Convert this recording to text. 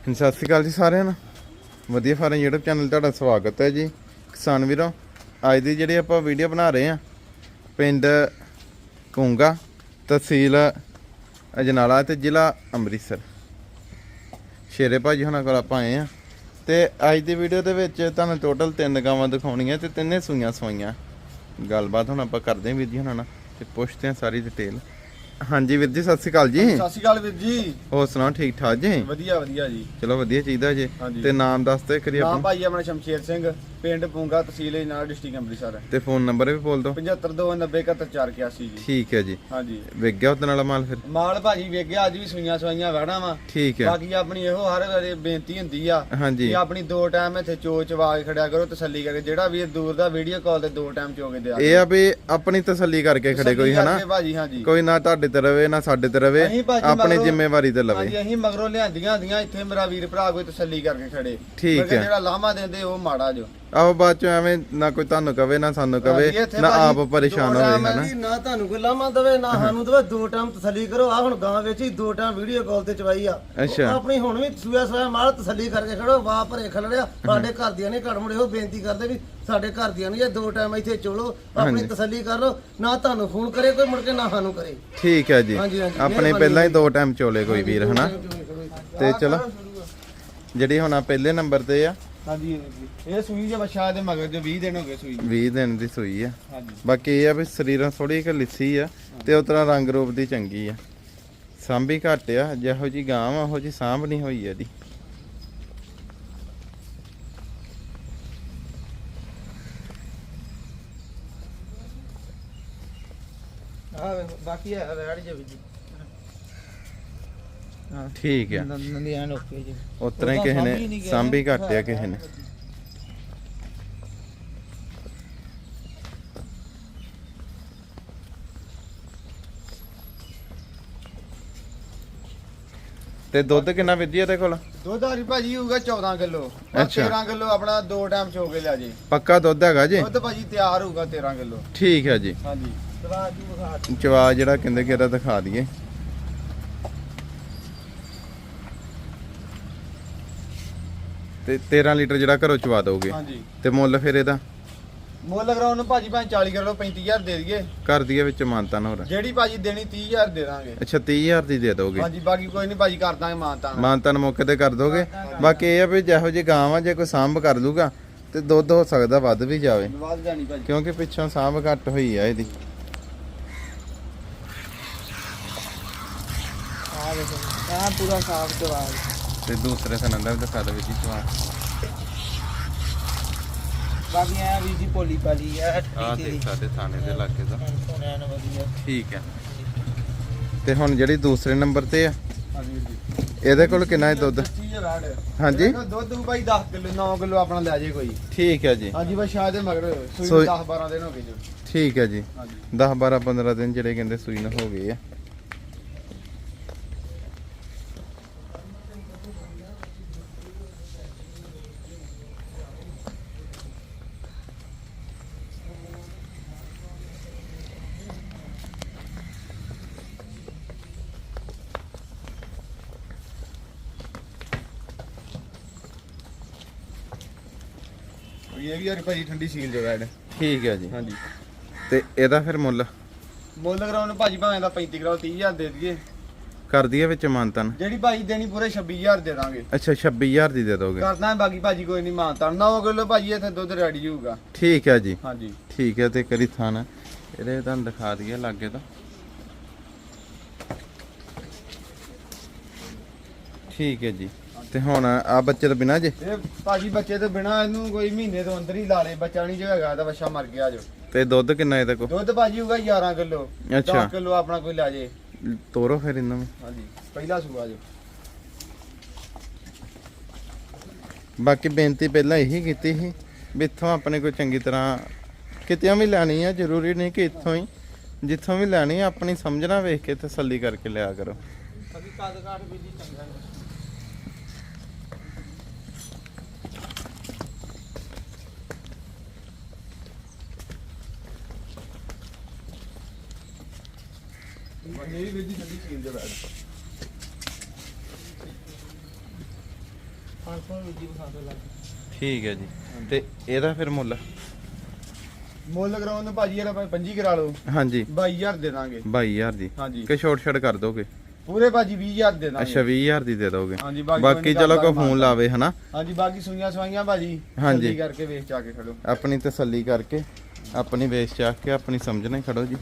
ਹਾਂਜੀ, ਸਤਿ ਸ਼੍ਰੀ ਅਕਾਲ ਜੀ ਸਾਰਿਆਂ ਨੂੰ। ਵਧੀਆ ਫਾਰਮ YouTube ਚੈਨਲ ਤੁਹਾਡਾ ਸਵਾਗਤ ਹੈ ਜੀ। ਕਿਸਾਨ ਵੀਰੋ ਅੱਜ ਦੀ ਜਿਹੜੀ ਆਪਾਂ ਵੀਡੀਓ ਬਣਾ ਰਹੇ ਆ ਪਿੰਡ ਕੁੰਗਾ ਤਹਿਸੀਲ ਅਜਨਾਲਾ ਤੇ ਜ਼ਿਲ੍ਹਾ ਅੰਮ੍ਰਿਤਸਰ। ਸ਼ੇਰੇ ਭਾਜੀ ਹੁਣਾਂ ਕੋਲ ਆਪਾਂ ਆਏ ਆ ਤੇ ਅੱਜ ਦੀ ਵੀਡੀਓ ਦੇ ਵਿੱਚ ਤੁਹਾਨੂੰ ਟੋਟਲ ਤਿੰਨ ਗਾਵਾਂ ਦਿਖਾਉਣੀਆਂ ਤੇ ਤਿੰਨੇ ਸੂਈਆਂ ਸਵਾਈਆਂ। ਗੱਲਬਾਤ ਹੁਣ ਆਪਾਂ ਕਰਦੇ ਹਾਂ ਵੀਰ ਜੀ ਹੁਣਾਂ ਨਾਲ ਤੇ ਪੁੱਛਦੇ ਹਾਂ ਸਾਰੀ ਡਿਟੇਲ ਹਾਂਜੀ ਵੀਰ ਜੀ ਸਤਿ ਸ਼੍ਰੀ ਅਕਾਲ ਜੀ। ਸਤਿ ਸ਼੍ਰੀ ਅਕਾਲ ਵੀਰ ਜੀ। ਹੋਰ ਸੁਣਾਓ ਠੀਕ ਠਾਕ ਜੀ? ਵਧੀਆ ਵਧੀਆ ਜੀ। ਚਲੋ ਵਧੀਆ ਚਾਹੀਦਾ ਜੀ। ਤੇ ਨਾਮ ਦੱਸ ਦਿਓ ਕਰੀ ਨਾਮ ਆਪਣਾ। ਭਾਈ ਆਪਣਾ ਸ਼ਮਸ਼ੇਰ ਸਿੰਘ। ਪਿੰਡ ਪੂੰਗਾ ਤਹਿਸੀਲ ਨਾਲ ਡਿਸਟ੍ਰਿਕਟ ਅੰਮ੍ਰਿਤਸਰ ਤੇ ਫੋਨ ਨੰਬਰ ਵੀ ਬੋਲ ਦਿਓ। 7529071481 ਜੀ। ਠੀਕ ਹੈ ਜੀ। ਹਾਂਜੀ। ਵਿਕ ਗਿਆ ਉਹਦੇ ਨਾਲ ਮਾਲ ਫਿਰ? ਮਾਲ ਭਾਜੀ ਵੇਖ ਗਿਆ ਅੱਜ ਵੀ ਸੂਈਆਂ ਸਵਾਈਆਂ ਵੜਨਾ ਵਾ। ਠੀਕ ਹੈ। ਬਾਕੀ ਆਪਣੀ ਇਹੋ ਹਰ ਵੇਲੇ ਬੇਨਤੀ ਹੁੰਦੀ ਆ ਕਿ ਆਪਣੀ ਦੋ ਟਾਈਮ ਇੱਥੇ ਚੋਚ ਆਵਾਜ਼ ਖੜਿਆ ਕਰੋ ਤਸੱਲੀ ਕਰਕੇ। ਜਿਹੜਾ ਵੀ ਦੂਰ ਦਾ ਵੀਡੀਓ ਕਾਲ ਤੇ ਦੋ ਟਾਈਮ ਚੋ ਕੇ ਦਿਆ ਇਹ ਆ ਵੀ ਆਪਣੀ ਤਸੱਲੀ ਕਰਕੇ ਖੜੇ ਕੋਈ ਹਨਾ? ਭਾਜੀ ਹਾਂਜੀ। ਕੋਈ ਨਾ ਤੁਹਾਡੇ ਤੇ ਰਵੇ ਨਾ ਸਾਡੇ ਤੇ ਰਵੇ ਆਪਣੀ ਜ਼ਿੰਮੇਵਾਰੀ ਤੇ ਲਵੇ। ਹਾਂਜੀ ਅਸੀਂ ਮਗਰੋਂ ਲਿਆਂਦੀਆਂ ਹੁੰਦੀਆਂ ਇੱਥੇ ਮੇਰਾ ਵੀਰ ਭਰਾ ਕੋਈ ਤਸੱਲੀ ਕਰਕੇ ਖੜੇ। ਠੀਕ ਹੈ। ਜਿਹੜਾ ਲਾਮਾ ਦਿੰਦੇ ਉਹ ਮਾੜਾ ਜੋ। ਆਹੋ ਬਾਅਦ ਚ ਐਵੇਂ ਨਾ ਕੋਈ ਤੁਹਾਨੂੰ ਕਵੇ ਨਾ ਸਾਨੂੰ ਕਵੇ ਨਾ ਆਪ ਪਰੇਸ਼ਾਨ ਹੋਵੇ ਹਨਾ? ਨਾ ਤੁਹਾਨੂੰ ਕੋਈ ਲਾਮਾ ਦਵੇ ਨਾ ਸਾਨੂੰ ਦਵੇ ਦੋ ਟਾਈਮ ਤਸੱਲੀ ਕਰੋ। ਆ ਹੁਣ ਗਾਂ ਵਿੱਚ ਹੀ ਦੋ ਟਾਈਮ ਵੀਡੀਓ ਕਾਲ ਤੇ ਚਵਾਈ ਆ। ਆਪਣੀ ਹੁਣ ਵੀ ਸੂਆ ਸੂਆ ਮਾਲ ਤਸੱਲੀ ਕਰਕੇ ਖੜੋ ਵਾਹ ਭਰੇ ਖਲੜਿਆ। ਸਾਡੇ ਘਰ ਦੀਆਂ ਨੇ ਘੜ ਮੁੜੇ ਉਹ ਬੇਨਤੀ ਕਰਦੇ ਵੀ ਸਾਡੇ ਘਰ ਦੀਆਂ ਨੇ ਜੇ ਦੋ ਟਾਈਮ ਇੱਥੇ ਚੋਲੋ ਆਪਣੀ ਤਸੱਲੀ ਕਰ ਲਓ ਨਾ ਤੁਹਾਨੂੰ ਫੋਨ ਕਰੇ ਕੋਈ ਮੁੜ ਕੇ ਨਾ ਸਾਨੂੰ ਕਰੇ। ਠੀਕ ਹੈ ਜੀ। ਆਪਣੇ ਪਹਿਲਾਂ ਹੀ ਦੋ ਟਾਈਮ ਚੋਲੇ ਕੋਈ ਵੀਰ ਹਨਾ? ਤੇ ਚਲੋ। ਜਿਹੜੀ ਹੁਣ ਆ ਪਹਿਲੇ ਨੰਬਰ ਤੇ ਆ ਹਾਂਜੀ ਇਹ ਸੂਈ ਜੇ ਬੱਚਾ ਦੇ ਮਗਰ ਜੋ 20 ਦਿਨ ਹੋ ਗਏ ਸੂਈ ਨੂੰ। 20 ਦਿਨ ਦੀ ਸੂਈ ਆ। ਹਾਂਜੀ। ਬਾਕੀ ਇਹ ਆ ਵੀ ਸਰੀਰਾਂ ਥੋੜੀ ਕਿ ਲਿੱਸੀ ਆ ਤੇ ਉਹ ਤਰ੍ਹਾਂ ਰੰਗ ਰੂਪ ਦੀ ਚੰਗੀ ਆ। ਸਾਂਭੀ ਘੱਟ ਆ ਜਿਹੋ ਜੀ ਗਾਂ ਆ ਉਹੋ ਜੀ ਸਾਂਭ ਨਹੀਂ ਹੋਈ ਇਹਦੀ। ਆ ਬਾਕੀ ਹੈ ਰੈਡ ਜੇ ਵੀ ਜੀ। ਠੀਕ ਆ। ਨੰਦੀ ਐਨ ਓਕੇ ਜੀ। ਹੀ ਕਿਸੇ ਨੇ ਸਾਂਭੀ ਘੱਟ ਆ ਕਿਸੇ ਨੇ। ਤੇ ਦੁੱਧ ਕਿੰਨਾ ਵਿੱਧੀ ਇਹਦੇ ਕੋਲ? ਦੁੱਧ ਆਰੀ ਭਾਜੀ ਹੋਊਗਾ 14 ਕਿਲੋ। ਅੱਛਾ। 13 ਕਿਲੋ ਆਪਣਾ ਦੋ ਟਾਈਮ ਚੋ ਕੇ ਲਿਆ ਜੇ। ਪੱਕਾ ਦੁੱਧ ਹੈਗਾ ਜੀ? ਦੁੱਧ ਭਾਜੀ ਤਿਆਰ ਹੋਊਗਾ 13 ਕਿਲੋ। ਠੀਕ ਹੈ ਜੀ। ਹਾਂਜੀ। ਚਵਾ ਜਿਹੜਾ ਕਹਿੰਦੇ ਕਿ ਇਹਦਾ ਦਿਖਾ ਦਈਏ। ਤੇ 13 ਲੀਟਰ ਜਿਹੜਾ ਘਰੋਂ ਚਵਾ ਦੋਗੇ। ਹਾਂਜੀ। ਤੇ ਮੁੱਲ ਫਿਰ ਇਹਦਾ? ਮੁੱਲ ਕਰਾਉਣ ਨੂੰ ਭਾਜੀ ਭਾਂ 40 ਕਿਲੋ 35000 ਦੇ ਦਈਏ। ਘਰ ਦੀ ਵਿੱਚ ਮਾਨਤਾ ਨਾ ਹੋਰ। ਜਿਹੜੀ ਭਾਜੀ ਦੇਣੀ 30000 ਦੇ ਦਾਂਗੇ। ਅੱਛਾ 30000 ਦੀ ਦੇ ਦੋਗੇ। ਹਾਂਜੀ ਬਾਕੀ ਕੋਈ ਨਹੀਂ ਭਾਜੀ ਕਰ ਦਾਂਗੇ ਮਾਨਤਾ ਮਾਨਤਾ ਨੂੰ ਮੌਕੇ ਤੇ ਕਰ ਦੋਗੇ। ਬਾਕੀ ਇਹ ਆ ਵੀ ਜਿਹੋ ਜੀ ਗਾਂ ਆ ਜੇ ਕੋਈ ਸਾਂਭ ਕਰ ਦੂਗਾ ਤੇ ਦੁੱਧ ਹੋ ਸਕਦਾ ਵੱਧ ਵੀ ਜਾਵੇ। ਵੱਧ ਜਾਣੀ ਭਾਜੀ। ਕਿਉਂਕਿ ਪਿੱਛੋਂ ਸਾਂਭ ਘੱਟ ਹੋਈ ਆ ਇਹਦੀ। ਆ ਵੇਖੋ ਆ ਪੂਰਾ ਸਾਫ਼ ਜਵਾਬ। ਤੇ ਦੂਸਰੇ ਸਨੰਦਰ ਦਿਖਾ ਦੋ ਜੀ ਚਵਾ ਬਾਕੀ ਆ ਵੀ ਜੀ ਪੋਲੀ ਪਾਲੀ ਆ ਆ ਦੇਖ ਸਾਡੇ ਥਾਣੇ ਦੇ ਇਲਾਕੇ ਦਾ। ਸੋਨਿਆ ਨੂੰ ਵਧੀਆ। ਠੀਕ ਹੈ। ਤੇ ਹੁਣ ਜਿਹੜੀ ਦੂਸਰੇ ਨੰਬਰ ਤੇ ਆ ਇਹਦੇ ਕੋਲ ਕਿੰਨਾ ਹੈ ਦੁੱਧ? 30000 ਹਾਂਜੀ? ਦੁੱਧ ਭਾਈ 10 ਕਿਲੋ 9 ਕਿਲੋ ਆਪਣਾ ਲੈ ਜੇ ਕੋਈ। ਠੀਕ ਹੈ ਜੀ। ਹਾਂਜੀ ਬਸ ਸ਼ਾਇਦ ਮਗਰ ਸੂਈ ਸੂਈ- 10 12 ਦਿਨ ਹੋ ਗਏ ਜੋ। ਠੀਕ ਹੈ ਜੀ। ਹਾਂਜੀ। 10 12 15 ਦਿਨ ਜਿਹੜੇ ਕਹਿੰਦੇ ਸੂਈ ਨਾ ਹੋ ਗਏ ਆ। ਇਹ ਵੀ ਯਾਰ ਭਾਜੀ ਠੰਡੀ ਸੀਲ ਠੀਕ ਹੈ ਜੀ। ਹਾਂਜੀ। ਤੇ ਇਹਦਾ ਫਿਰ ਮੁੱਲ? ਮੁੱਲ ਕਰਾਉਣ ਨੂੰ ਭਾਜੀ ਭਾਵੇਂ ਦਾ 35 ਕਿਲੋ 30000 ਦੇ ਦਈਏ। ਕਰ ਦਈਏ ਵਿੱਚ ਮਾਨਤਨ? ਜਿਹੜੀ ਭਾਜੀ ਦੇਣੀ ਪੂਰੇ 26000 ਦੇ ਦਾਂਗੇ। ਅੱਛਾ 26000 ਦੀ ਦੇ ਦੋਗੇ। ਕਰਦਾ ਬਾਕੀ ਭਾਜੀ ਕੋਈ ਨਹੀਂ ਮਾਨਤਾ 9 ਕਿਲੋ ਭਾਜੀ ਇੱਥੇ ਦੁੱਧ ਰੈਡੀ ਹੋਊਗਾ। ਠੀਕ ਹੈ ਜੀ। ਹਾਂਜੀ। ਠੀਕ ਹੈ ਤੇ ਕਰੀ ਥਾਨ ਇਹਦੇ ਤੁਹਾਨੂੰ ਦਿਖਾ ਦਈਏ ਲਾਗੇ ਤਾਂ। ਠੀਕ ਹੈ ਜੀ। ਤੇ ਹੁਣ ਆ ਬੱਚੇ ਤੋਂ ਬਿਨਾ ਜੇ? ਇਹ ਭਾਜੀ ਬੱਚੇ ਤੋਂ ਬਿਨਾ ਇਹਨੂੰ ਕੋਈ ਮਹੀਨੇ ਤੋਂ ਅੰਦਰ ਹੀ ਲਾ ਲੇ ਬੱਚਾ ਨਹੀਂ ਜੋ ਹੈਗਾ ਤਾਂ ਬੱਚਾ ਮਰ ਗਿਆ ਜੋ। ਤੇ ਦੁੱਧ ਕਿੰਨਾ ਇਹਦੇ ਕੋਲ? ਦੁੱਧ ਭਾਜੀ ਹੋਊਗਾ 11 ਕਿਲੋ। ਅੱਛਾ। 10 ਕਿਲੋ ਆਪਣਾ ਕੋਈ ਲੈ ਜੇ। ਤੋਰੋ ਫਿਰ ਇਹਨਾਂ ਨੂੰ। ਹਾਂਜੀ ਪਹਿਲਾ ਸੂਆ ਜੋ। ਬਾਕੀ ਬੇਨਤੀ ਪਹਿਲਾਂ ਇਹੀ ਕੀਤੀ ਸੀ ਵੀ ਇੱਥੋਂ ਆਪਣੇ ਕੋਈ ਚੰਗੀ ਤਰ੍ਹਾਂ ਕਿਤਿਆਂ ਵੀ ਲੈਣੀ ਆ ਜ਼ਰੂਰੀ ਨਹੀਂ ਕਿ ਇੱਥੋਂ ਹੀ। ਜਿੱਥੋਂ ਵੀ ਲੈਣੀ ਆ ਆਪਣੀ ਸਮਝਣਾ ਵੇਖ ਕੇ ਤਸੱਲੀ ਕਰਕੇ ਲਿਆ ਕਰੋ। ਬਾਕੀ ਕਦ ਕਾਠ ਵੀ ਚੰਗਾ। ਮੇਰੀ ਵੀਰ ਦੀ ਠੰਡੀ ਸੀਲ ਜੋ ਬੈਠ 500 ਵੀਰ ਜੀ ਬਸਾਦੇ ਲੱਗ ਠੀਕ ਹੈ ਜੀ। ਤੇ ਇਹਦਾ ਫਿਰ ਮੁੱਲ? ਮੁੱਲ ਕਰਾਉਣ ਨੂੰ ਭਾਜੀ ਜਿਹੜਾ ਪੰਜੀ ਕਰਾ ਲਓ। ਹਾਂਜੀ। 22000 ਦੇ ਦਾਂਗੇ। 22000 ਦੀ। ਹਾਂਜੀ। ਕਿ ਛੋਟ ਛੜ ਕਰ ਦੋਗੇ? ਪੂਰੇ ਭਾਜੀ 20000 ਦੇ ਦਾਂਗੇ। ਅੱਛਾ 20000 ਦੀ ਦੇ ਦੋਗੇ। ਹਾਂਜੀ ਬਾਕੀ ਚਲੋ ਕੋ ਫੋਨ ਲਾਵੇ ਹਨਾ? ਹਾਂਜੀ ਬਾਕੀ ਸੂਈਆਂ ਸਵਾਈਆਂ ਭਾਜੀ। ਹਾਂਜੀ। ਜਲਦੀ ਕਰਕੇ ਵੇਚ ਚਾ ਕੇ ਖੜੋ। ਆਪਣੀ ਤਸੱਲੀ ਕਰਕੇ ਆਪਣੀ ਵੇਚ ਚਾਕ ਕੇ ਆਪਣੀ ਸਮਝਣਾ ਖੜੋ ਜੀ।